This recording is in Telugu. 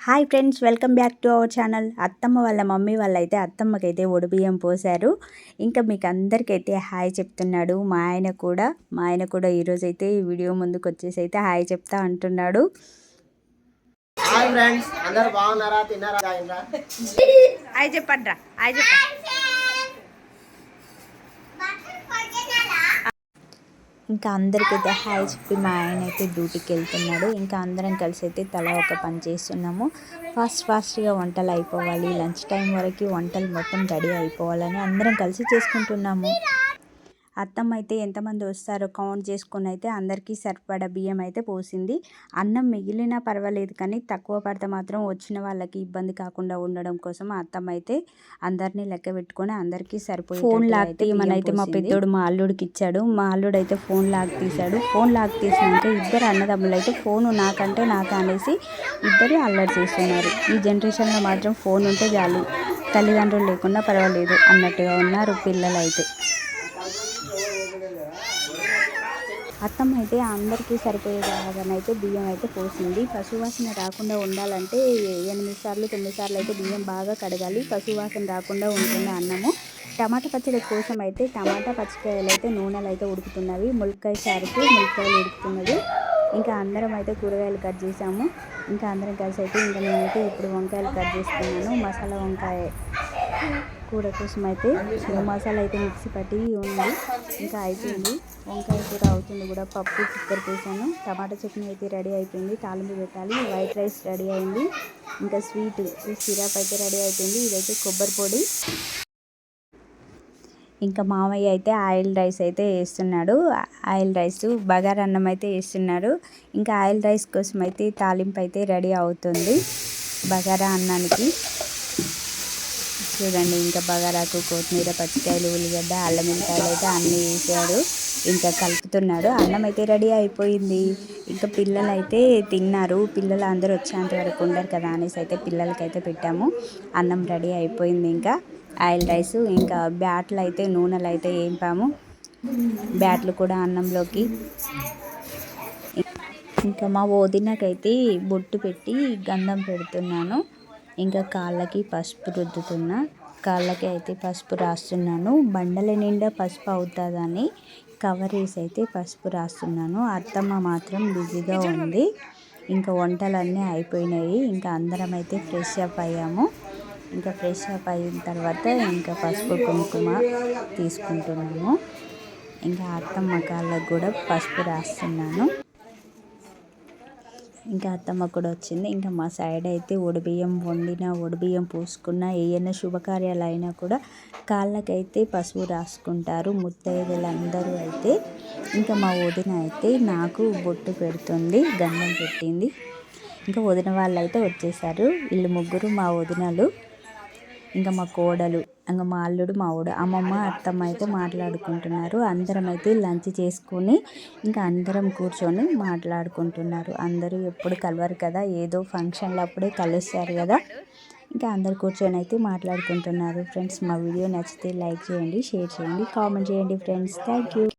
Hi friends welcome back to our channel. అత్తమ్మ వాళ్ళ మమ్మీ వాళ్ళైతే అత్తమ్మకైతే ఒడిబియ్యం పోసారు ఇంకా మీకు అందరికైతే హాయ్ చెప్తున్నాడు. మా ఆయన కూడా మా ఆయన కూడా ఈరోజైతే ఈ వీడియో ముందుకు వచ్చేసి అయితే హాయ్ చెప్తా అంటున్నాడు. హాయ్ ఫ్రెండ్స్ అందరు బాగున్నారా? తిన్నారా? హాయ్ చెప్పండి రా హాయ్ చెప్పండి ఇంకా అందరికైతే హాయ్ చెప్పి మా ఆయన అయితే డ్యూటీకి వెళ్తున్నాడు. ఇంకా అందరం కలిసి అయితే తల ఒక పని చేస్తున్నాము. ఫాస్ట్ ఫాస్ట్గా వంటలు అయిపోవాలి. లంచ్ టైం వరకు వంటలు మొత్తం రెడీ అయిపోవాలని అందరం కలిసి చేసుకుంటున్నాము. అత్తమ్మ అయితే ఎంతమంది వస్తారో కౌంట్ చేసుకుని అయితే అందరికీ సరిపడా బియ్యం అయితే పోసింది. అన్నం మిగిలినా పర్వాలేదు కానీ తక్కువ పడితే మాత్రం వచ్చిన వాళ్ళకి ఇబ్బంది కాకుండా ఉండడం కోసం అత్తమ్మ అయితే అందరినీ లెక్క పెట్టుకొని అందరికీ సరిపోయి ఫోన్ లాక్ తీయమనైతే మా పెద్దోడు మా అల్లుడికి ఇచ్చాడు మా అల్లుడు అయితే ఫోన్ లాక్ తీశాడు. ఫోన్ లాక్ తీసినాక ఇద్దరు అన్నదమ్ములు అయితే ఫోన్ నాకంటే నాకు అనేసి ఇద్దరు అల్లరి చేస్తున్నారు. ఈ జనరేషన్లో మాత్రం ఫోన్ ఉంటే చాలు. తల్లిదండ్రులు లేకుండా పర్వాలేదు అన్నట్టుగా ఉన్నారు పిల్లలు అయితే అత్తమ్మ అయితే అందరికీ సరిపోయేలాగానే అయితే బియ్యం అయితే పోసింది. పశువాసన రాకుండా ఉండాలంటే ఎనిమిది సార్లు తొమ్మిది సార్లు అయితే బియ్యం బాగా కడగాలి. పశువాసన రాకుండా ఉంటుంది అన్నము. టమాటా పచ్చడి కోసం అయితే టమాటా పచ్చికాయలు అయితే నూనెలు అయితే ఉడుకుతున్నవి. ములక్కాయ సారుకు ములక్కాయలు ఉడుకుతున్నది ఇంకా అందరం అయితే కూరగాయలు కట్ చేసాము. ఇంకా అందరం కలిసి అయితే ఇంకా నేనైతే ఇప్పుడు వంకాయలు కట్ చేస్తున్నాను. మసాలా వంకాయ. కూర కోసం అయితే మసాలా అయితే మిక్సీ పట్టి ఉంది. ఇంకా అయిపోయింది. వంకాయ కూర అవుతుంది కూడా. పప్పు కుక్కర్ వేసాను టమాటా చట్నీ అయితే రెడీ అయిపోయింది. తాలింపు పెట్టాలి. వైట్ రైస్ రెడీ అయింది. ఇంకా స్వీట్ సిరప్ అయితే రెడీ అయిపోయింది. ఇదైతే కొబ్బరి పొడి. ఇంకా మామయ్య అయితే ఆయిల్ రైస్ అయితే వేస్తున్నాడు. ఆయిల్ రైస్ బగారా అన్నం అయితే వేస్తున్నాడు. ఇంకా ఆయిల్ రైస్ కోసం అయితే తాలింపు అయితే రెడీ అవుతుంది. బగారా అన్నానికి. చూడండి ఇంకా బగారాకు కొత్తిమీర పచ్చికాయలు ఉల్లిగడ్డ అల్లం మిరపకాయలు అయితే అన్నీ వేసాడు. ఇంకా కలుపుతున్నాడు. అన్నం అయితే రెడీ అయిపోయింది. ఇంకా పిల్లలు అయితే తిన్నారు. పిల్లలు అందరూ వచ్చేంత వరకు ఉండరు కదా అనేసి అయితే పిల్లలకైతే పెట్టాము. అన్నం రెడీ అయిపోయింది ఇంకా. ఆయిల్ రైస్ ఇంకా బ్యాట్లు అయితే నూనెలు అయితే వేపాము బ్యాట్లు కూడా అన్నంలోకి. ఇంకా మా వదినకైతే బొట్టు పెట్టి గంధం పెడుతున్నాను. ఇంకా కాళ్ళకి పసుపు రుద్దుతున్నా. కాళ్ళకి అయితే పసుపు రాస్తున్నాను. బండల నిండా పసుపు అవుతుందని కవర్ వేసి అయితే పసుపు రాస్తున్నాను. అత్తమ్మ మాత్రం బిజీగా ఉంది. ఇంకా వంటలన్నీ అయిపోయినాయి. ఇంకా అందరం అయితే ఫ్రెష్ అప్ అయ్యాము. ఇంకా ఫ్రెష్ అప్ అయిన తర్వాత ఇంకా పసుపు కుంకుమ తీసుకుంటున్నాము. ఇంకా అత్తమ్మ కాళ్ళకు కూడా పసుపు రాస్తున్నాను. ఇంకా అత్తమ్మ కూడా వచ్చింది. ఇంకా మా సైడ్ అయితే ఒడిబియ్యం వండిన ఒడిబియ్యం పూసుకున్న ఏమైనా శుభకార్యాలు అయినా కూడా కాళ్ళకైతే పసుపు రాసుకుంటారు. ముత్తైదులందరూ అయితే ఇంకా మా వదిన అయితే నాకు బొట్టు పెడుతుంది గంధం పెట్టింది. ఇంకా వదిన వాళ్ళు అయితే వచ్చేసారు. వీళ్ళు ముగ్గురు మా వదినలు. ఇంకా మా కోడలు ఇంకా మా అల్లుడు మా ఊడు అమ్మమ్మ అత్తమ్మ అయితే మాట్లాడుకుంటున్నారు. అందరం అయితే లంచ్ చేసుకొని ఇంకా అందరం కూర్చొని మాట్లాడుకుంటున్నారు. అందరూ ఎప్పుడు కలవరు కదా ఏదో ఫంక్షన్లు అప్పుడే కలుస్తారు కదా. ఇంకా అందరు కూర్చొని అయితే మాట్లాడుకుంటున్నారు. ఫ్రెండ్స్ మా వీడియో నచ్చితే లైక్ చేయండి షేర్ చేయండి కామెంట్ చేయండి ఫ్రెండ్స్. Thank you.